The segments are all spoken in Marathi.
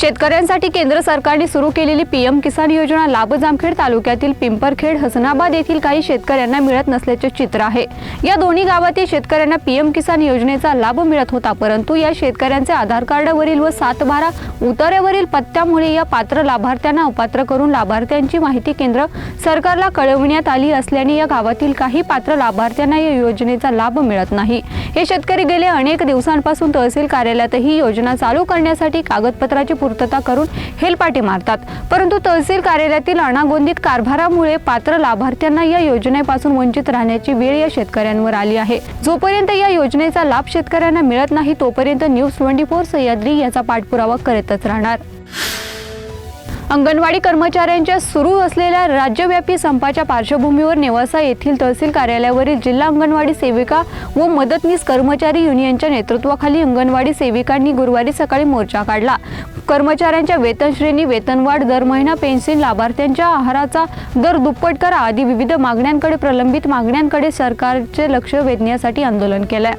शेतकऱ्यांसाठी केंद्र सरकारने सुरू केलेली पीएम किसान योजना लाभ जामखेड तालुक्यातील पिंपरखेड हसनाबाद येथील काही शेतकऱ्यांना मिळत नसल्याचे चित्र आहे. या दोन्ही गावातील शेतकऱ्यांना पीएम किसान योजनेचा लाभ मिळत होता परंतु या शेतकऱ्यांचे आधार कार्डावरील व सात बारा उतार्यावरील पत्त्यामुळे या पात्र लाभार्थ्यांना अपात्र करून लाभार्थ्यांची माहिती केंद्र सरकारला कळविण्यात आली असल्याने या गावातील काही पात्र लाभार्थ्यांना या योजनेचा लाभ मिळत नाही. हे शेतकरी गेले अनेक दिवसांपासून तहसील कार्यालयात ही योजना चालू करण्यासाठी कागदपत्राची पूर्तता करून हेलपाटे मारतात. परंतु तहसील कार्यालयातील अनागोंदित कारभारामुळे पात्र लाभार्थ्यांना या योजनेपासून वंचित राहण्याची वेळ या शेतकऱ्यांवर आली आहे. जोपर्यंत या योजनेचा लाभ शेतकऱ्यांना मिळत नाही तोपर्यंत न्यूज ट्वेंटी फोर सह्याद्री याचा पाठपुरावा करतच राहणार. अंगणवाडी कर्मचाऱ्यांच्या सुरू असलेल्या राज्यव्यापी संपाच्या पार्श्वभूमीवर नेवासा येथील तहसील कार्यालयावरील जिल्हा अंगणवाडी सेविका व मदतनीस कर्मचारी युनियनच्या नेतृत्वाखाली अंगणवाडी सेविकांनी गुरुवारी सकाळी मोर्चा काढला. कर्मचाऱ्यांच्या वेतन श्रेणी वेतनवाढ दर महिना पेन्शन लाभार्थ्यांच्या आहाराचा दर दुप्पट करा आदी विविध मागण्यांकडे प्रलंबित मागण्यांकडे सरकारचे लक्ष वेधण्यासाठी आंदोलन केलंय.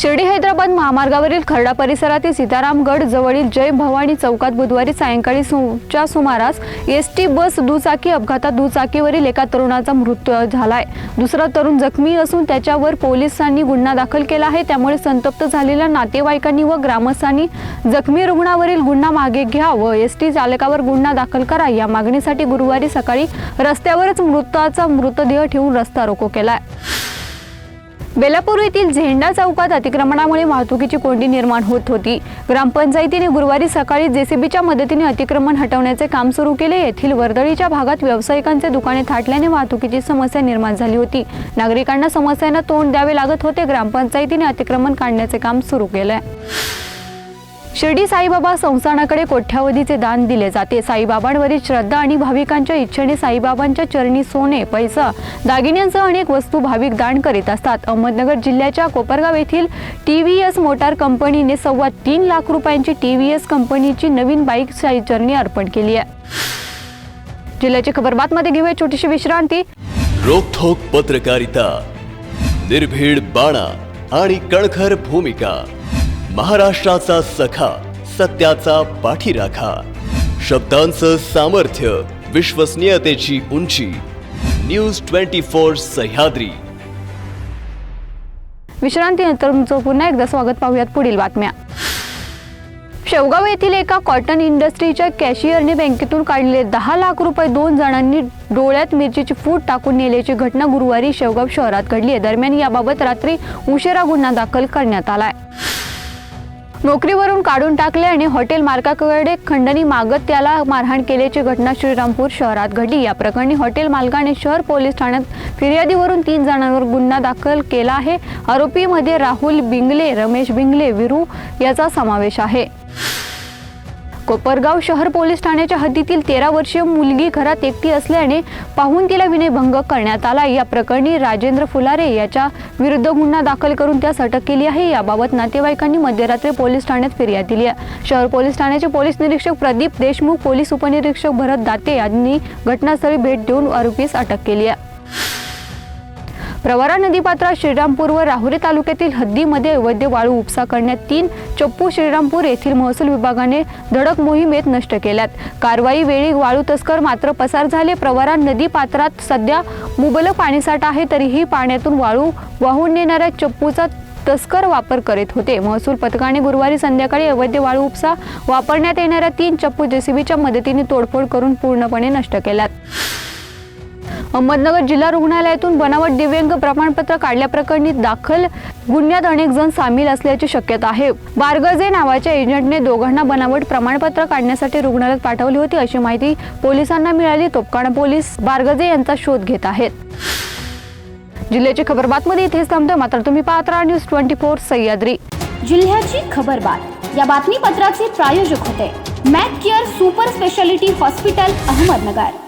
शिर्डी हैदराबाद महामार्गावरील खर्डा परिसरातील सीतारामगड जवळील जय भवानी चौकात बुधवारी सायंकाळी च्या सुमारास एस टी बस दुचाकी अपघातात दुचाकीवरील एका तरुणाचा मृत्यू झालाय. दुसरा तरुण जखमी असून त्याच्यावर पोलिसांनी गुन्हा दाखल केला आहे. त्यामुळे संतप्त झालेल्या नातेवाईकांनी व ग्रामस्थांनी जखमी रुग्णावरील गुन्हा मागे घ्या व एस टी चालकावर गुन्हा दाखल करा. या मागणीसाठी गुरुवारी सकाळी रस्त्यावरच मृताचा मृतदेह ठेवून रस्ता रोको केलाय. बेलापूर येथील झेंडा चौकात अतिक्रमणामुळे वाहतुकीची कोंडी निर्माण होत होती. ग्रामपंचायतीने गुरुवारी सकाळी जेसीबीच्या मदतीने अतिक्रमण हटवण्याचे काम सुरू केले. येथील वर्दळीच्या भागात व्यावसायिकांचे दुकाने थाटल्याने वाहतुकीची समस्या निर्माण झाली होती. नागरिकांना समस्यांना तोंड द्यावे लागत होते. ग्रामपंचायतीने अतिक्रमण काढण्याचे काम सुरू केले. शिर्डी साईबाबा संस्थानाकडे कोट्यावधीचे दान दिले जाते. साईबाबांवरील श्रद्धा आणि भाविकांच्या इच्छेने साईबाबांच्या चरणी सोने पैसा दागिन्यांसह अनेक वस्तू भाविक दान करीत असतात. अहमदनगर जिल्ह्याच्या कोपरगाव येथील टी व्ही एस मोटार कंपनीने सव्वा तीन लाख रुपयांची टी व्ही एस कंपनीची नवीन बाईक साई चरणी अर्पण केली आहे. जिल्ह्याची खबर बातमध्ये घेऊया. छोटीशी विश्रांती. रोखोक पत्रकारिता निर्भीड बाणा आणि कणखर भूमिका. महाराष्ट्राचा सखा सत्याचा पाठीराखा. शब्दांचं सामर्थ्य विश्वसनीयतेची उंची. News twenty four Sahyadri. विश्रांतीनंतर तुमचं पुन्हा एकदा स्वागत पाहूयात पुढील बातम्या. शेवगाव येथील एका कॉटन इंडस्ट्रीच्या कॅशियरने बँकेतून काढलेले दहा लाख रुपये दोन जणांनी डोळ्यात मिरचीची फूट टाकून नेल्याची घटना गुरुवारी शेवगाव शहरात घडली आहे. दरम्यान याबाबत रात्री उशिरा गुन्हा दाखल करण्यात आलाय. नोकरीवरून काढून टाकले आणि हॉटेल मालकाकडे खंडणी मागत त्याला मारहाण केल्याची घटना श्रीरामपूर शहरात घडली. या प्रकरणी हॉटेल मालकाने शहर पोलीस ठाण्यात फिर्यादीवरून तीन जणांवर गुन्हा दाखल केला आहे. आरोपीमध्ये राहुल बिंगले रमेश बिंगले विरू याचा समावेश आहे. कोपरगाव शहर पोलीस ठाण्याच्या हद्दीतील तेरा वर्षीय मुलगी घरात एकटी असल्याने पाहून तिला विनयभंग करण्यात आला. या प्रकरणी राजेंद्र फुलारे याच्या विरुद्ध गुन्हा दाखल करून त्यास अटक केली आहे. याबाबत नातेवाईकांनी मध्यरात्री पोलीस ठाण्यात फिर्याद दिली आहे. शहर पोलीस ठाण्याचे पोलीस निरीक्षक प्रदीप देशमुख पोलीस उपनिरीक्षक भरत दाते यांनी घटनास्थळी भेट देऊन आरोपीस अटक केली आहे. प्रवारा नदीपात्रात श्रीरामपूर व राहुरी तालुक्यातील हद्दीमध्ये अवैध वाळू उपसा करण्यात तीन चप्पू श्रीरामपूर येथील महसूल विभागाने धडक मोहिमेत नष्ट केल्यात. कारवाई वेळी वाळू तस्कर मात्र पसार झाले. प्रवारा नदी पात्रात सध्या मुबलक पाणीसाठा आहे तरीही पाण्यातून वाळू वाहून नेणाऱ्या चप्पूचा तस्कर वापर करीत होते. महसूल पथकाने गुरुवारी संध्याकाळी अवैध वाळू उपसा वापरण्यात येणाऱ्या तीन चप्पू जेसीबीच्या मदतीने तोडफोड करून पूर्णपणे नष्ट केल्यात. अहमदनगर जिल्हा रुग्णालयातून बनावट दिव्यांग प्रमाणपत्र काढल्याप्रकरणी दाखल गुन्ह्यात अनेक जण सामील असल्याची शक्यता आहे. बारगजे नावाच्या एजंटने दोघांना बनावट प्रमाणपत्र काढण्यासाठी रुग्णालयात पाठवली होती अशी माहिती पोलिसांना मिळाली. तोपकाणा पोलीस बारगजे यांचा शोध घेत आहेत. जिल्ह्याची खबर बातमध्ये इथेच थांबतो. मात्र तुम्ही पाहत राहा न्यूज ट्वेंटी फोर सह्याद्री. जिल्ह्याची खबरबात या बातमीपत्राचे प्रायोजक होते. Mac Care super speciality hospital Ahmednagar.